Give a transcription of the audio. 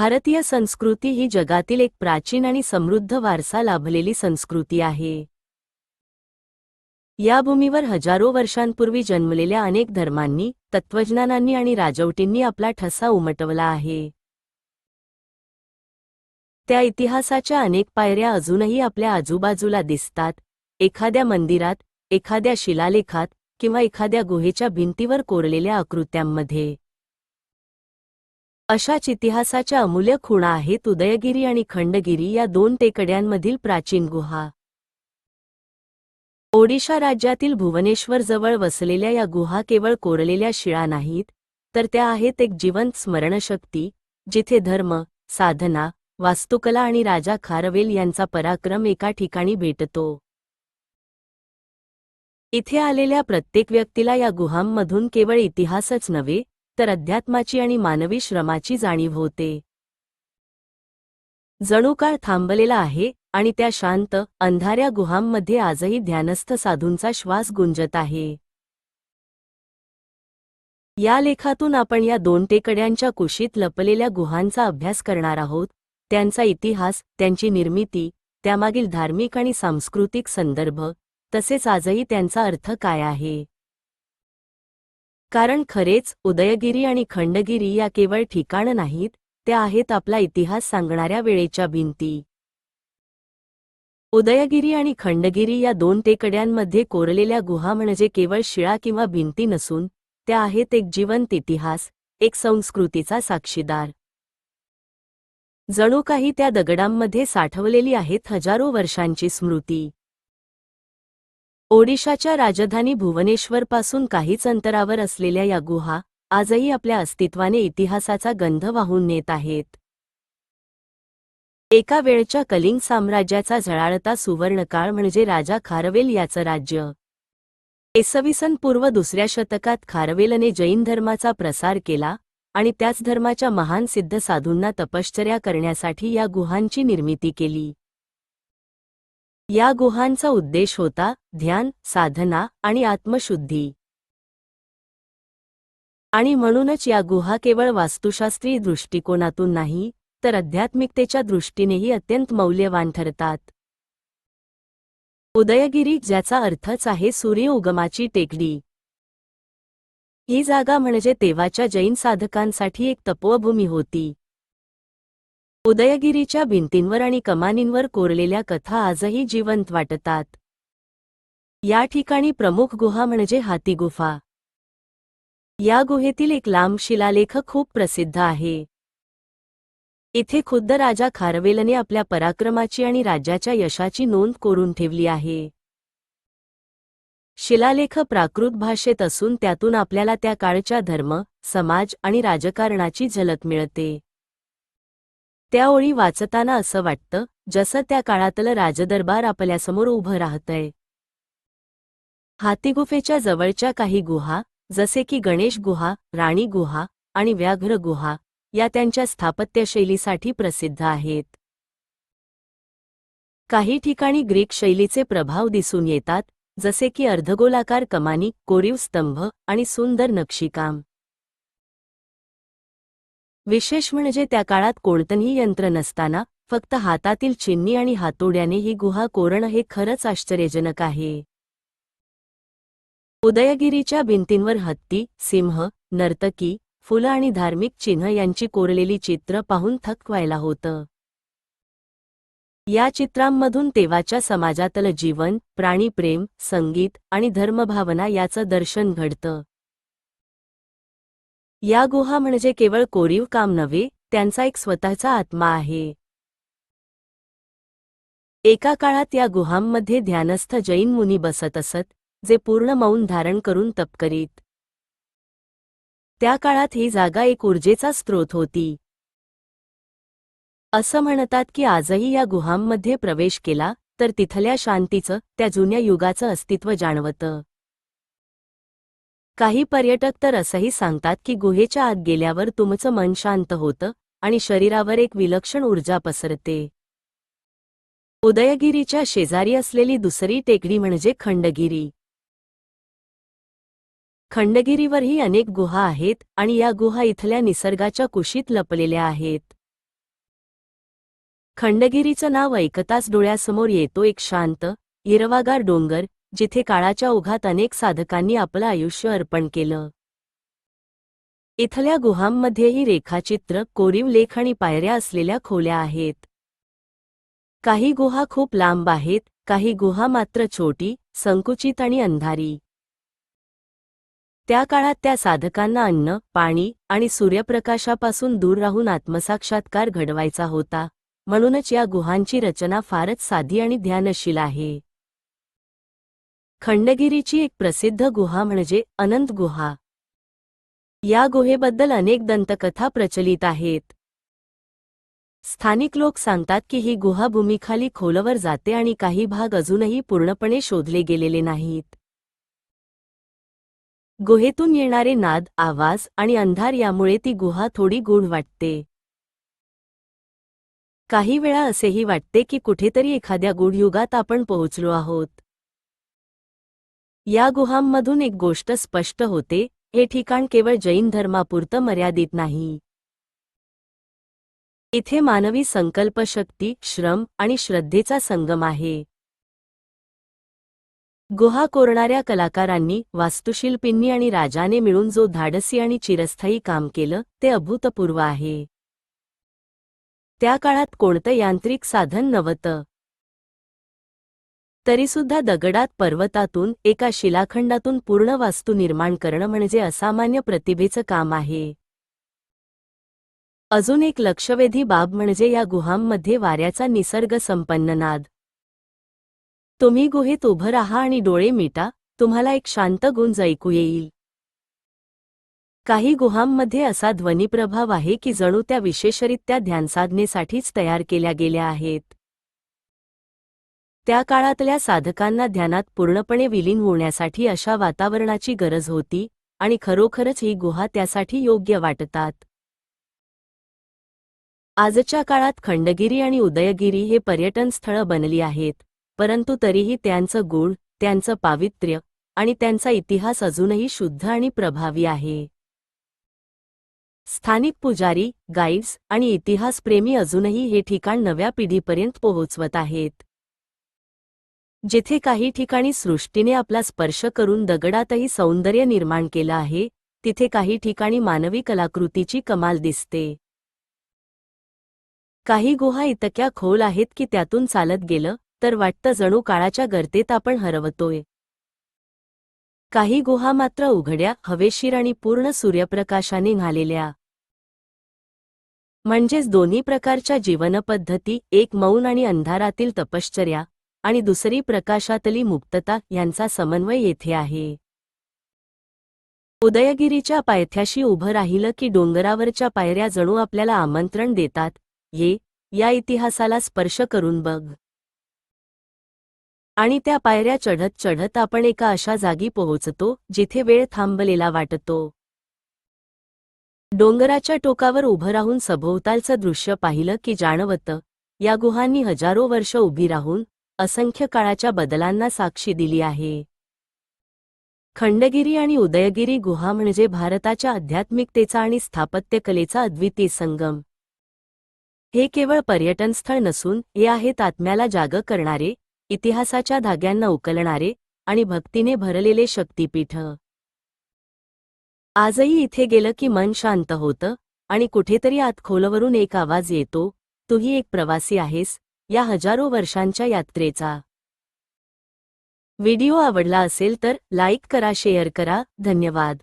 भारतीय संस्कृती ही जगातील एक प्राचीन आणि समृद्ध वारसा लाभलेली संस्कृती आहे. या भूमीवर हजारो वर्षांपूर्वी जन्मलेल्या अनेक धर्मांनी तत्वज्ञानांनी आणि राजवटींनी आपला ठसा उमटवला आहे. त्या इतिहासाच्या अनेक पायऱ्या अजूनही आपल्या आजूबाजूला दिसतात. एखाद्या मंदिरात एखाद्या शिलालेखात किंवा एखाद्या गुहेच्या भिंतीवर कोरलेल्या आकृत्यांमध्ये अशाच इतिहासाच्या अमूल्य खुणा आहेत उदयगिरी आणि खंडगिरी या दोन टेकड्यांमधील प्राचीन गुहा. ओडिशा राज्यातील भुवनेश्वर जवळ वसलेल्या या गुहा केवळ कोरलेल्या शिळा नाहीत तर त्या आहेत एक जिवंत स्मरणशक्ती जिथे धर्म साधना वास्तुकला आणि राजा खारवेल यांचा पराक्रम एका ठिकाणी भेटतो. इथे आलेल्या प्रत्येक व्यक्तीला या गुहांमधून केवळ इतिहासच नव्हे तर अध्यात्माची आणि मानवी श्रमाची जाणीव होते. जणू काळ थांबलेला आहे आणि त्या शांत अंधाऱ्या गुहांमध्ये आजही ध्यानस्थ साधूंचा श्वास गुंजत आहे. या लेखातून आपण या दोन टेकड्यांच्या कुशीत लपलेल्या गुहांचा अभ्यास करणार आहोत त्यांचा इतिहास त्यांची निर्मिती त्यामागील धार्मिक आणि सांस्कृतिक संदर्भ तसेच आजही त्यांचा अर्थ काय आहे? कारण खरेच उदयगिरी आणि खंडगिरी या केवळ ठिकाणं नाहीत त्या आहेत आपला इतिहास सांगणाऱ्या वेळेच्या भिंती. उदयगिरी आणि खंडगिरी या दोन टेकड्यांमध्ये कोरलेल्या गुहा म्हणजे केवळ शिळा किंवा भिंती नसून त्या आहेत एक जिवंत इतिहास एक संस्कृतीचा साक्षीदार. जणू काही त्या दगडांमध्ये साठवलेली आहेत हजारो वर्षांची स्मृती. ओडिशाच्या राजधानी भुवनेश्वरपासून काहीच अंतरावर असलेल्या या गुहा आजही आपल्या अस्तित्वाने इतिहासाचा गंध वाहून नेत आहेत. एका वेळच्या कलिंग साम्राज्याचा झळाळता सुवर्णकाळ म्हणजे राजा खारवेल याचं राज्य. इसवीसन पूर्व दुसऱ्या शतकात खारवेलने जैन धर्माचा प्रसार केला आणि त्याच धर्माच्या महान सिद्ध साधूंना तपश्चर्या करण्यासाठी या गुहांची निर्मिती केली. या गुहांचा उद्देश होता ध्यान साधना आणि आत्मशुद्धी. आणि म्हणूनच या गुहा केवळ वास्तुशास्त्रीय दृष्टिकोनातून नाही तर आध्यात्मिकतेच्या दृष्टीनेही अत्यंत मौल्यवान ठरतात. उदयगिरी ज्याचा अर्थच आहे सूर्य उगमाची टेकडी. ही जागा म्हणजे तेव्हाच्या जैन साधकांसाठी एक तपोभूमी होती. उदयगिरीच्या भिंतींवर आणि कमानींवर कोरलेल्या कथा आजही जिवंत वाटतात. या ठिकाणी प्रमुख गुहा म्हणजे हाती गुफा. या गुहेतील एक लांब शिलालेख खूप प्रसिद्ध आहे. इथे खुद्द राजा खारवेलने आपल्या पराक्रमाची आणि राज्याच्या यशाची नोंद कोरून ठेवली आहे. शिलालेख प्राकृत भाषेत असून त्यातून आपल्याला त्या काळच्या धर्म समाज आणि राजकारणाची झलक मिळते. त्या ओळी वाचताना असं वाटतं जसं त्या काळातलं राजदरबार आपल्यासमोर उभं राहतंय. हातीगुफेच्या जवळच्या काही गुहा जसे की गणेश गुहा राणी गुहा आणि व्याघ्र गुहा या त्यांच्या स्थापत्यशैलीसाठी प्रसिद्ध आहेत. काही ठिकाणी ग्रीक शैलीचे प्रभाव दिसून येतात जसे की अर्धगोलाकार कमानी कोरीव स्तंभ आणि सुंदर नक्षीकाम. विशेष म्हणजे त्या काळात कोणतंही यंत्र नसताना फक्त हातातील चिन्नी आणि हातोड्याने ही गुहा कोरणं हे खरंच आश्चर्यजनक आहे. उदयगिरीच्या भिंतींवर हत्ती सिंह नर्तकी फुलं आणि धार्मिक चिन्ह यांची कोरलेली चित्र पाहून थकवायला होतं. या चित्रांमधून तेव्हाच्या समाजातलं जीवन प्राणीप्रेम संगीत आणि धर्मभावना याचं दर्शन घडतं. या गुहा म्हणजे केवळ कोरीव काम नव्हे त्यांचा एक स्वतःचा आत्मा आहे. एका काळात या गुहांमध्ये ध्यानस्थ जैन मुनी बसत असत जे पूर्ण मौन धारण करून तप करीत. त्या काळात ही जागा एक ऊर्जेचा स्रोत होती. असं म्हणतात की आजही या गुहांमध्ये प्रवेश केला तर तिथल्या शांतीचं त्या जुन्या युगाचं अस्तित्व जाणवतं. काही पर्यटक तर असंही सांगतात की गुहेच्या आत गेल्यावर तुमचं मन शांत होतं आणि शरीरावर एक विलक्षण ऊर्जा पसरते. उदयगिरीच्या शेजारी असलेली दुसरी टेकडी म्हणजे खंडगिरी. खंडगिरीवरही अनेक गुहा आहेत आणि या गुहा इथल्या निसर्गाच्या कुशीत लपलेल्या आहेत. खंडगिरीचं नाव ऐकताच डोळ्यासमोर येतो एक शांत हिरवागार डोंगर जिथे काळाच्या ओघात अनेक साधकांनी आपलं आयुष्य अर्पण केलं. इथल्या गुहांमध्येही रेखाचित्र कोरीव लेख आणि पायऱ्या असलेल्या खोल्या आहेत. काही गुहा खूप लांब आहेत काही गुहा मात्र छोटी संकुचित आणि अंधारी. त्या काळात त्या साधकांना अन्न पाणी आणि सूर्यप्रकाशापासून दूर राहून आत्मसाक्षात्कार घडवायचा होता म्हणूनच या गुहांची रचना फारच साधी आणि ध्यानशील आहे. खंडगिरीची एक प्रसिद्ध गुहा म्हणजे अनंत गुहा. या गुहेबद्दल अनेक दंतकथा प्रचलित आहेत. स्थानिक लोक सांगतात की ही गुहा भूमीखाली खोलवर जाते आणि काही भाग अजूनही पूर्णपणे शोधले गेलेले नाहीत. गुहेतून येणारे नाद आवाज आणि अंधार यामुळे ती गुहा थोडी गूढ वाटते. काही वेळा असेही वाटते की कुठेतरी एखाद्या गूढ युगात आपण पोहोचलो आहोत. या गुहांमधून एक गोष्ट स्पष्ट होते हे ठिकाण केवळ जैन धर्मापुरतं मर्यादित नाही. इथे मानवी संकल्पशक्ती श्रम आणि श्रद्धेचा संगम आहे. गुहा कोरणाऱ्या कलाकारांनी वास्तुशिल्पींनी आणि राजाने मिळून जो धाडसी आणि चिरस्थायी काम केलं ते अभूतपूर्व आहे. त्या काळात कोणतं यांत्रिक साधन नव्हतं. तरीसुद्धा दगडात पर्वतातून एका शिलाखंडातून पूर्ण वास्तू निर्माण करणं म्हणजे असामान्य प्रतिभेचं काम आहे. अजून एक लक्षवेधी बाब म्हणजे या गुहांमध्ये वाऱ्याचा निसर्ग संपन्न नाद. तुम्ही गुहेत उभं राहा आणि डोळे मिटा तुम्हाला एक शांत गुंज ऐकू येईल. काही गुहांमध्ये असा ध्वनिप्रभाव आहे की जणू त्या विशेषरित्या ध्यानसाधनेसाठीच तयार केल्या गेल्या आहेत. त्या काळातल्या साधकांना ध्यानात पूर्णपणे विलीन होण्यासाठी अशा वातावरणाची गरज होती आणि खरोखरच ही गुहा त्यासाठी योग्य वाटतात. आजच्या काळात खंडगिरी आणि उदयगिरी हे पर्यटन स्थळं बनली आहेत परंतु तरीही त्यांचं गुण त्यांचं पावित्र्य आणि त्यांचा इतिहास अजूनही शुद्ध आणि प्रभावी आहे. स्थानिक पुजारी गाईड्स आणि इतिहासप्रेमी अजूनही हे ठिकाण नव्या पिढीपर्यंत पोहोचवत आहेत. जिथे काही ठिकाणी सृष्टीने आपला स्पर्श करून दगडातही सौंदर्य निर्माण केलं आहे तिथे काही ठिकाणी मानवी कलाकृतीची कमाल दिसते. काही गुहा इतक्या खोल आहेत की त्यातून चालत गेलं तर वाटतं जणू काळाच्या गर्तेत आपण हरवतोय. काही गुहा मात्र उघड्या हवेशीर आणि पूर्ण सूर्यप्रकाशाने घालेल्या. म्हणजेच दोन्ही प्रकारच्या जीवनपद्धती एक मौन आणि अंधारातील तपश्चर्या आणि दुसरी प्रकाशातली मुक्तता यांचा समन्वय येथे आहे. उदयगिरीच्या पायथ्याशी उभं राहिलं की डोंगरावरच्या पायऱ्या जणू आपल्याला आमंत्रण देतात ये या इतिहासाला स्पर्श करून बघ. आणि त्या पायऱ्या चढत चढत आपण एका अशा जागी पोहोचतो जिथे वेळ थांबलेला वाटतो. डोंगराच्या टोकावर उभं राहून सभोवतालचं दृश्य पाहिलं की जाणवतं या गुहांनी हजारो वर्ष उभी राहून असंख्य काळाच्या बदलांना साक्षी दिली आहे. खंडगिरी आणि उदयगिरी गुहा म्हणजे भारताच्या आध्यात्मिकतेचा आणि स्थापत्यकलेचा अद्वितीय संगम. हे केवळ पर्यटन स्थळ नसून हे आहेत आत्म्याला जाग करणारे इतिहासाच्या धाग्यांना उकलणारे आणि भक्तीने भरलेले शक्तीपीठ. आजही इथे गेलं की मन शांत होतं आणि कुठेतरी आत खोलवरून एक आवाज येतो तूही एक प्रवासी आहेस या हजारो वर्षांच्या यात्रेचा. व्हिडिओ आवडला असेल तर लाईक करा शेअर करा. धन्यवाद.